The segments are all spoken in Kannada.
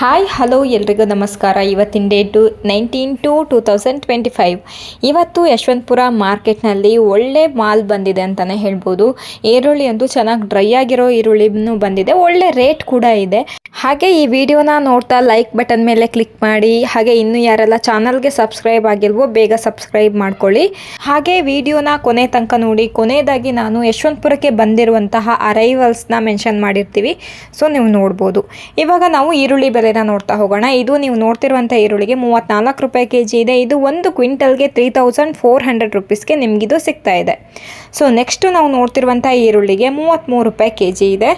ಹಾಯ್ ಹಲೋ ಎಲ್ರಿಗೂ ನಮಸ್ಕಾರ. ಇವತ್ತಿನ date nineteen two two thousand twenty five ಇವತ್ತು ಯಶವಂತಪುರ ಮಾರ್ಕೆಟ್ನಲ್ಲಿ ಒಳ್ಳೆ ಮಾಲ್ ಬಂದಿದೆ ಅಂತಲೇ ಹೇಳ್ಬೋದು. ಈರುಳ್ಳಿ ಅಂತೂ ಚೆನ್ನಾಗಿ ಡ್ರೈ ಆಗಿರೋ ಈರುಳ್ಳಿನೂ ಬಂದಿದೆ. ಒಳ್ಳೆ ರೇಟ್ ಕೂಡ ಇದೆ. ಹಾಗೆ ಈ ವಿಡಿಯೋನ ನೋಡ್ತಾ ಲೈಕ್ ಬಟನ್ ಮೇಲೆ ಕ್ಲಿಕ್ ಮಾಡಿ, ಹಾಗೆ ಇನ್ನೂ ಯಾರೆಲ್ಲ ಚಾನಲ್ಗೆ ಸಬ್ಸ್ಕ್ರೈಬ್ ಆಗಿಲ್ವೋ ಬೇಗ ಸಬ್ಸ್ಕ್ರೈಬ್ ಮಾಡ್ಕೊಳ್ಳಿ. ಹಾಗೆ ವಿಡಿಯೋನ ಕೊನೆ ತನಕ ನೋಡಿ, ಕೊನೆಯದಾಗಿ ನಾನು ಯಶವಂತಪುರಕ್ಕೆ ಬಂದಿರುವಂತಹ ಅರೈವಲ್ಸ್ನ ಮೆನ್ಷನ್ ಮಾಡಿರ್ತೀವಿ. ಸೊ ನೀವು ನೋಡ್ಬೋದು. ಇವಾಗ ನಾವು ಈರುಳ್ಳಿ ಬೆಲೆನ ನೋಡ್ತಾ ಹೋಗೋಣ. ಇದು ನೀವು ನೋಡ್ತಿರುವಂಥ ಈರುಳ್ಳಿಗೆ ಮೂವತ್ತ್ನಾಲ್ಕು ರೂಪಾಯಿ ಕೆ ಜಿ ಇದೆ. ಇದು ಒಂದು ಕ್ವಿಂಟಲ್ಗೆ ತ್ರೀ ತೌಸಂಡ್ ಫೋರ್ ಹಂಡ್ರೆಡ್ ರುಪೀಸ್ಗೆ ನಿಮಗಿದು ಸಿಗ್ತಾ ಇದೆ. ಸೊ ನೆಕ್ಸ್ಟು ನಾವು ನೋಡ್ತಿರುವಂಥ ಈರುಳ್ಳಿಗೆ ಮೂವತ್ತ್ಮೂರು ರೂಪಾಯಿ ಕೆ ಜಿ ಇದೆ.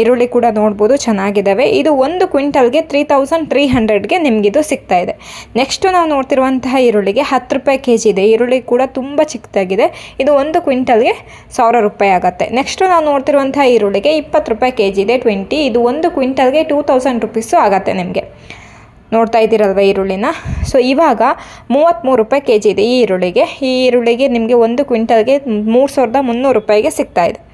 ಈರುಳ್ಳಿ ಕೂಡ ನೋಡ್ಬೋದು ಚೆನ್ನಾಗಿದ್ದಾವೆ ಇದು ಒಂದು ಕ್ವಿಂಟಲ್ಗೆ ತ್ರೀ ತೌಸಂಡ್ ತ್ರೀ ಹಂಡ್ರೆಡ್ಗೆ ನಿಮಗಿದು ಸಿಗ್ತಾ ಇದೆ. ನೆಕ್ಸ್ಟು ನಾವು ನೋಡ್ತಿರುವಂತಹ ಈರುಳ್ಳಿಗೆ ಹತ್ತು ರೂಪಾಯಿ ಕೆ ಜಿ ಇದೆ. ಈರುಳ್ಳಿ ಕೂಡ ತುಂಬ ಚಿಕ್ಕದಾಗಿದೆ. ಇದು ಒಂದು ಕ್ವಿಂಟಲ್ಗೆ ಸಾವಿರ ರೂಪಾಯಿ ಆಗುತ್ತೆ. ನೆಕ್ಸ್ಟು ನಾವು ನೋಡ್ತಿರುವಂತಹ ಈರುಳ್ಳಿಗೆ ಇಪ್ಪತ್ತು ರೂಪಾಯಿ ಕೆ ಜಿ ಇದೆ. ಟ್ವೆಂಟಿ ಇದು ಒಂದು ಕ್ವಿಂಟಲ್ಗೆ ಟೂ ತೌಸಂಡ್ ರುಪೀಸು ಆಗುತ್ತೆ. ನಿಮಗೆ. ನೋಡ್ತಾ ಇದ್ದೀರಲ್ವ ಈರುಳ್ಳಿನ? ಸೊ ಇವಾಗ ಮೂವತ್ತ್ಮೂರು ರೂಪಾಯಿ ಕೆ ಜಿ ಇದೆ ಈ ಈರುಳ್ಳಿಗೆ. ಈ ಈರುಳ್ಳಿಗೆ ನಿಮಗೆ ಒಂದು ಕ್ವಿಂಟಲ್ಗೆ ಮೂರು ಸಾವಿರದ ಮುನ್ನೂರು ರೂಪಾಯಿಗೆ ಸಿಗ್ತಾಯಿದೆ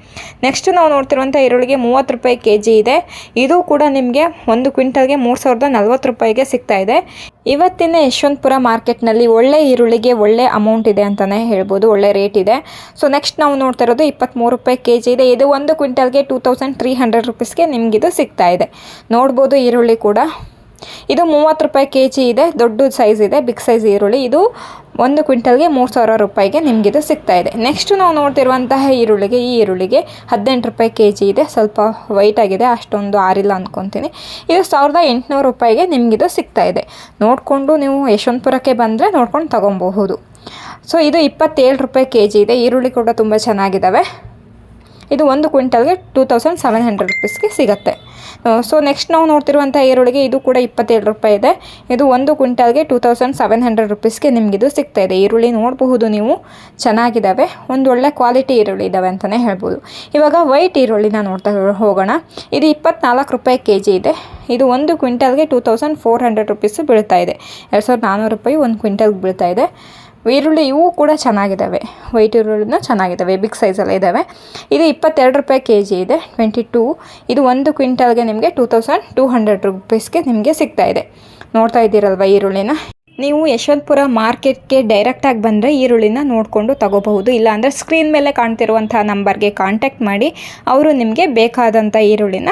ನೆಕ್ಸ್ಟ್ ನಾವು ನೋಡ್ತಿರುವಂಥ ಈರುಳ್ಳಿಗೆ ಮೂವತ್ತು ರೂಪಾಯಿ ಕೆ ಜಿ ಇದೆ. ಇದು ಕೂಡ ನಿಮಗೆ ಒಂದು ಕ್ವಿಂಟಲ್ಗೆ ಮೂರು ಸಾವಿರದ ನಲ್ವತ್ತು ರೂಪಾಯಿಗೆ ಸಿಗ್ತಾ ಇದೆ. ಇವತ್ತಿನ ಯಶವಂತಪುರ ಮಾರ್ಕೆಟ್ನಲ್ಲಿ ಒಳ್ಳೆ ಈರುಳ್ಳಿಗೆ ಒಳ್ಳೆ ಅಮೌಂಟ್ ಇದೆ ಅಂತಲೇ ಹೇಳ್ಬೋದು, ಒಳ್ಳೆ ರೇಟ್ ಇದೆ. ಸೊ ನೆಕ್ಸ್ಟ್ ನಾವು ನೋಡ್ತಾ ಇರೋದು ಇಪ್ಪತ್ತ್ಮೂರು ರೂಪಾಯಿ ಕೆ ಜಿ ಇದೆ. ಇದು ಒಂದು ಕ್ವಿಂಟಲ್ಗೆ ಟೂ ತೌಸಂಡ್ ತ್ರೀ ಹಂಡ್ರೆಡ್ ರುಪೀಸ್ಗೆ ನಿಮಗಿದು ಸಿಗ್ತಾ ಇದೆ. ನೋಡ್ಬೋದು ಈರುಳ್ಳಿ ಕೂಡ. ಇದು ಮೂವತ್ತು ರೂಪಾಯಿ ಕೆ ಜಿ ಇದೆ, ದೊಡ್ಡ ಸೈಜ್ ಇದೆ ಬಿಗ್ ಸೈಜ್ ಈರುಳ್ಳಿ. ಇದು ಒಂದು ಕ್ವಿಂಟಲ್ಗೆ ಮೂರು ಸಾವಿರ ರೂಪಾಯಿಗೆ ನಿಮಗಿದು ಸಿಗ್ತಾ ಇದೆ. ನೆಕ್ಸ್ಟ್ ನಾವು ನೋಡ್ತಿರುವಂತಹ ಈರುಳ್ಳಿಗೆ, ಈ ಈರುಳ್ಳಿಗೆ ಹದಿನೆಂಟು ರೂಪಾಯಿ ಕೆ ಜಿ ಇದೆ. ಸ್ವಲ್ಪ ವೈಟ್ ಆಗಿದೆ. ಅಷ್ಟೊಂದು ಆರಿಲ್ಲ ಅಂದ್ಕೊತೀನಿ ಇದು ಸಾವಿರದ ಎಂಟುನೂರು ರೂಪಾಯಿಗೆ ನಿಮಗಿದು ಸಿಗ್ತಾ ಇದೆ. ನೋಡಿಕೊಂಡು ನೀವು ಯಶವಂತಪುರಕ್ಕೆ ಬಂದರೆ ನೋಡ್ಕೊಂಡು ತಗೊಬಹುದು. ಸೊ ಇದು ಇಪ್ಪತ್ತೇಳು ರೂಪಾಯಿ ಕೆ ಜಿ ಇದೆ. ಈರುಳ್ಳಿ ಕೂಡ ತುಂಬ ಚೆನ್ನಾಗಿದ್ದಾವೆ ಇದು ಒಂದು ಕ್ವಿಂಟಲ್ಗೆ ಟೂ ತೌಸಂಡ್ ಸೆವೆನ್ ಹಂಡ್ರೆಡ್ ರುಪೀಸ್ಗೆ ಸಿಗುತ್ತೆ. ಸೊ ನೆಕ್ಸ್ಟ್ ನಾವು ನೋಡ್ತಿರುವಂಥ ಈರುಳ್ಳಿಗೆ ಇದು ಕೂಡ ಇಪ್ಪತ್ತೇಳು ರೂಪಾಯಿ ಇದೆ. ಇದು ಒಂದು ಕ್ವಿಂಟಲ್ಗೆ ಟೂ ತೌಸಂಡ್ ಸೆವೆನ್ ಹಂಡ್ರೆಡ್ ರುಪೀಸ್ಗೆ ನಿಮಗಿದು ಸಿಗ್ತಾ ಇದೆ. ಈರುಳ್ಳಿ ನೋಡಬಹುದು ನೀವು ಚೆನ್ನಾಗಿದ್ದಾವೆ ಒಂದು ಒಳ್ಳೆ ಕ್ವಾಲಿಟಿ ಈರುಳ್ಳಿ ಇದ್ದಾವೆ ಅಂತಲೇ ಹೇಳ್ಬೋದು. ಇವಾಗ ವೈಟ್ ಈರುಳ್ಳಿನ ನೋಡ್ತಾ ಹೋಗೋಣ. ಇದು ಇಪ್ಪತ್ನಾಲ್ಕು ರೂಪಾಯಿ ಕೆ ಜಿ ಇದೆ. ಇದು ಒಂದು ಕ್ವಿಂಟಲ್ಗೆ two thousand four hundred rupees ಬೀಳ್ತಾ ಇದೆ. ಎರಡು ಸಾವಿರದ ನಾನ್ನೂರು ರೂಪಾಯಿ ಒಂದು ಕ್ವಿಂಟಲ್ಗೆ ಬೀಳ್ತಾ ಇದೆ. ಈರುಳ್ಳಿ ಇವು ಕೂಡ ಚೆನ್ನಾಗಿದ್ದಾವೆ ವೈಟ್ ಈರುಳ್ಳಿನ ಚೆನ್ನಾಗಿದ್ದಾವೆ ಬಿಗ್ ಸೈಜೆಲ್ಲ ಇದ್ದಾವೆ ಇದು ಇಪ್ಪತ್ತೆರಡು ರೂಪಾಯಿ ಕೆ ಜಿ ಇದೆ. ಟ್ವೆಂಟಿ ಟೂ ಇದು ಒಂದು ಕ್ವಿಂಟಲ್ಗೆ ನಿಮಗೆ ಟೂ ತೌಸಂಡ್ ಟೂ ಹಂಡ್ರೆಡ್ ರುಪೀಸ್ಗೆ ನಿಮಗೆ ಸಿಗ್ತಾ ಇದೆ. ನೋಡ್ತಾ ಇದ್ದೀರಲ್ವ ಈರುಳ್ಳಿನ? ನೀವು ಯಶವಂತಪುರ ಮಾರ್ಕೆಟ್ಗೆ ಡೈರೆಕ್ಟಾಗಿ ಬಂದರೆ ಈರುಳ್ಳಿನ ನೋಡಿಕೊಂಡು ತಗೋಬಹುದು. ಇಲ್ಲಾಂದರೆ ಸ್ಕ್ರೀನ್ ಮೇಲೆ ಕಾಣ್ತಿರುವಂಥ ನಂಬರ್ಗೆ ಕಾಂಟ್ಯಾಕ್ಟ್ ಮಾಡಿ. ಅವರು ನಿಮಗೆ ಬೇಕಾದಂಥ ಈರುಳ್ಳಿನ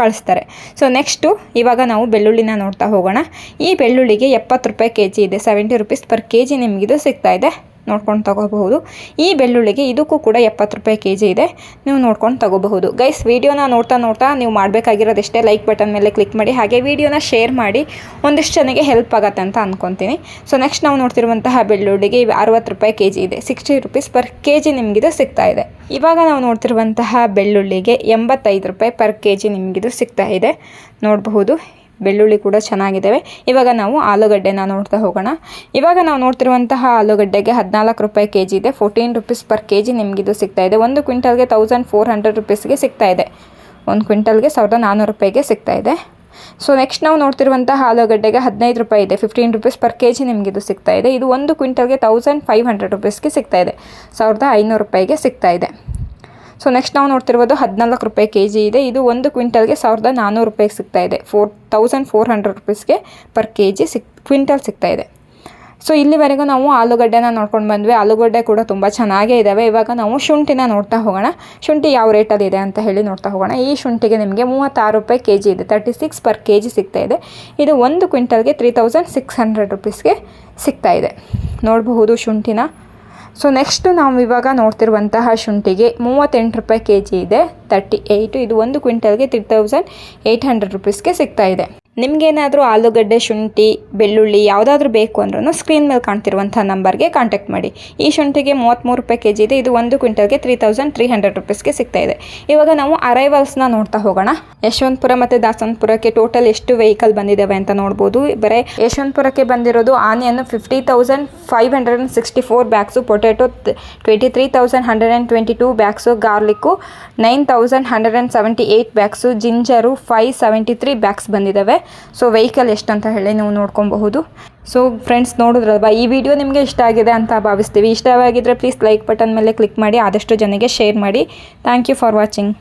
ಕಳಿಸ್ತಾರೆ. ಸೊ ನೆಕ್ಸ್ಟು ಇವಾಗ ನಾವು ಬೆಳ್ಳುಳ್ಳಿನ ನೋಡ್ತಾ ಹೋಗೋಣ. ಈ ಬೆಳ್ಳುಳ್ಳಿಗೆ ಎಪ್ಪತ್ತು ರೂಪಾಯಿ ಕೆ ಜಿ ಇದೆ. Seventy rupees per K G ನಿಮಗಿದು ಸಿಗ್ತಾ ಇದೆ. ನೋಡ್ಕೊಂಡು ತಗೋಬಹುದು. ಈ ಬೆಳ್ಳುಳ್ಳಿಗೆ ಇದಕ್ಕೂ ಕೂಡ ಎಪ್ಪತ್ತು ರೂಪಾಯಿ ಕೆ ಜಿ ಇದೆ. ನೀವು ನೋಡ್ಕೊಂಡು ತಗೋಬಹುದು. ಗೈಸ್ ವೀಡಿಯೋನ ನೋಡ್ತಾ ನೋಡ್ತಾ ನೀವು ಮಾಡಬೇಕಾಗಿರೋದಷ್ಟೇ ಲೈಕ್ ಬಟನ್ ಮೇಲೆ ಕ್ಲಿಕ್ ಮಾಡಿ, ಹಾಗೆ ವೀಡಿಯೋನ ಶೇರ್ ಮಾಡಿ, ಒಂದಿಷ್ಟು ಜನಕ್ಕೆ ಹೆಲ್ಪ್ ಆಗುತ್ತೆ ಅಂತ ಅಂದ್ಕೊತೀನಿ ಸೊ ನೆಕ್ಸ್ಟ್ ನಾವು ನೋಡ್ತಿರುವಂತಹ ಬೆಳ್ಳುಳ್ಳಿಗೆ ಅರವತ್ತು ರೂಪಾಯಿ ಕೆ ಜಿ ಇದೆ. Sixty rupees per K G ನಿಮಗಿದು ಸಿಗ್ತಾ ಇದೆ. ಇವಾಗ ನಾವು ನೋಡ್ತಿರುವಂತಹ ಬೆಳ್ಳುಳ್ಳಿಗೆ ಎಂಬತ್ತೈದು ರೂಪಾಯಿ ಪರ್ ಕೆ ಜಿ ನಿಮಗಿದು ಸಿಗ್ತಾ ಇದೆ. ನೋಡಬಹುದು. ಬೆಳ್ಳುಳ್ಳಿ ಕೂಡ ಚೆನ್ನಾಗಿದ್ದಾವೆ ಇವಾಗ ನಾವು ಆಲೂಗಡ್ಡೆನ ನೋಡ್ತಾ ಹೋಗೋಣ. ಇವಾಗ ನಾವು ನೋಡ್ತಿರುವಂತಹ ಆಲೂಗಡ್ಡೆಗೆ ಹದಿನಾಲ್ಕು ರೂಪಾಯಿ ಕೆ ಜಿ ಇದೆ. Fourteen rupees per K G ನಿಮಗಿದು ಸಿಗ್ತಾ ಇದೆ. ಒಂದು ಕ್ವಿಂಟಲ್ಗೆ ತೌಸಂಡ್ ಫೋರ್ ಹಂಡ್ರೆಡ್ ರುಪೀಸ್ಗೆ ಸಿಗ್ತಾ ಇದೆ. ಒಂದು ಕ್ವಿಂಟಲ್ಗೆ ಸಾವಿರದ ನಾನ್ನೂರು ರೂಪಾಯಿಗೆ ಸಿಗ್ತಾ ಇದೆ. ಸೊ ನೆಕ್ಸ್ಟ್ ನಾವು ನೋಡ್ತಿರುವಂತಹ ಆಲೂಗಡ್ಡೆಗೆ ಹದಿನೈದು ರೂಪಾಯಿ ಇದೆ. Fifteen rupees per K G ನಿಮಗಿದು ಸಿಗ್ತಾ ಇದೆ. ಇದು ಒಂದು ಕ್ವಿಂಟಲ್ಗೆ ತೌಸಂಡ್ ಫೈವ್ ಹಂಡ್ರೆಡ್ ರುಪೀಸ್ಗೆ ಸಿಗ್ತಾ ಇದೆ. ಸಾವಿರದ ಐನೂರು ರೂಪಾಯಿಗೆ ಸಿಗ್ತಾ ಇದೆ. ಸೊ ನೆಕ್ಸ್ಟ್ ನಾವು ನೋಡ್ತಿರ್ಬೋದು ಹದಿನಾಲ್ಕು ರೂಪಾಯಿ ಕೆ ಜಿ ಇದೆ. ಇದು ಒಂದು ಕ್ವಿಂಟಲ್ಗೆ ಸಾವಿರದ ನಾನ್ನೂರು ರೂಪಾಯಿಗೆ ಸಿಗ್ತಾ ಇದೆ. ಫೋರ್ ತೌಸಂಡ್ ಫೋರ್ ಹಂಡ್ರೆಡ್ ರುಪೀಸ್ಗೆ ಪರ್ ಕೆ ಜಿ ಸಿಕ್ ಕ್ವಿಂಟಲ್ ಸಿಗ್ತಾ ಇದೆ. ಸೊ ಇಲ್ಲಿವರೆಗೂ ನಾವು ಆಲೂಗಡ್ಡೆನ ನೋಡ್ಕೊಂಡು ಬಂದ್ವಿ. ಆಲೂಗಡ್ಡೆ ಕೂಡ ತುಂಬ ಚೆನ್ನಾಗೇ ಇದ್ದಾವೆ ಇವಾಗ ನಾವು ಶುಂಠಿನ ನೋಡ್ತಾ ಹೋಗೋಣ. ಶುಂಠಿ ಯಾವ ರೇಟಲ್ಲಿ ಇದೆ ಅಂತ ಹೇಳಿ ನೋಡ್ತಾ ಹೋಗೋಣ. ಈ ಶುಂಠಿಗೆ ನಿಮಗೆ ಮೂವತ್ತಾರು ರೂಪಾಯಿ ಕೆ ಜಿ ಇದೆ. Thirty six per K G ಸಿಗ್ತಾ ಇದೆ. ಇದು ಒಂದು ಕ್ವಿಂಟಲ್ಗೆ ತ್ರೀ ತೌಸಂಡ್ ಸಿಕ್ಸ್ ಹಂಡ್ರೆಡ್ ರುಪೀಸ್ಗೆ ಸಿಗ್ತಾ ಇದೆ. ನೋಡಬಹುದು ಶುಂಠಿನ ಸೊ ನೆಕ್ಸ್ಟ್ ನಾವು ಇವಾಗ ನೋಡ್ತಿರುವಂತಹ ಶುಂಠಿಗೆ ಮೂವತ್ತೆಂಟು ರೂಪಾಯಿ ಕೆ ಜಿ ಇದೆ. ತರ್ಟಿ ಏಯ್ಟು ಇದು ಒಂದು ಕ್ವಿಂಟಲ್ಗೆ ತ್ರೀ ತೌಸಂಡ್ ಏಯ್ಟ್ ಹಂಡ್ರೆಡ್ ರುಪೀಸ್ಗೆ ಸಿಗ್ತಾಯಿದೆ ನಿಮಗೇನಾದರೂ ಆಲೂಗಡ್ಡೆ, ಶುಂಠಿ, ಬೆಳ್ಳುಳ್ಳಿ ಯಾವುದಾದ್ರೂ ಬೇಕು ಅಂದ್ರೂ ಸ್ಕ್ರೀನ್ ಮೇಲೆ ಕಾಣ್ತಿರುವಂಥ ನಂಬರ್ಗೆ ಕಾಂಟ್ಯಾಕ್ಟ್ ಮಾಡಿ. ಈ ಶುಂಠಿಗೆ ಮೂವತ್ತ್ಮೂರು ರೂಪಾಯಿ ಕೆ ಜಿ ಇದೆ. ಇದು ಒಂದು ಕ್ವಿಂಟಲ್ಗೆ ತ್ರೀ ತೌಸಂಡ್ ತ್ರೀ ಹಂಡ್ರೆಡ್ ರುಪೀಸ್ಗೆ ಸಿಗ್ತಾ ಇದೆ. ಇವಾಗ ನಾವು ಅರೈವಲ್ಸ್ನ ನೋಡ್ತಾ ಹೋಗೋಣ. ಯಶವಂತಪುರ ಮತ್ತು ದಾಸವಂತಪುರಕ್ಕೆ ಟೋಟಲ್ ಎಷ್ಟು ವೆಹಿಕಲ್ ಬಂದಿದ್ದಾವೆ ಅಂತ ನೋಡ್ಬೋದು. ಬರೀ ಯಶವಂತಪುರಕ್ಕೆ ಬಂದಿರೋದು ಆನೆಯನ್ನು fifty thousand five hundred and sixty four bags potato twenty three thousand hundred and twenty two bags garlic nine thousand hundred and seventy eight bags ginger five seventy three bags ಬಂದಿದ್ದಾವೆ ಸೊ ವೆಹಿಕಲ್ ಎಷ್ಟು ಅಂತ ಹೇಳಿ ನೀವು ನೋಡ್ಕೊಬಹುದು. ಸೊ ಫ್ರೆಂಡ್ಸ್ ನೋಡಿದ್ರಲ್ವಾ? ಈ ವಿಡಿಯೋ ನಿಮಗೆ ಇಷ್ಟ ಆಗಿದೆ ಅಂತ ಭಾವಿಸ್ತೀವಿ. ಇಷ್ಟವಾಗಿದ್ದರೆ ಪ್ಲೀಸ್ ಲೈಕ್ ಬಟನ್ ಮೇಲೆ ಕ್ಲಿಕ್ ಮಾಡಿ, ಆದಷ್ಟು ಜನಗೆ ಶೇರ್ ಮಾಡಿ. Thank you for watching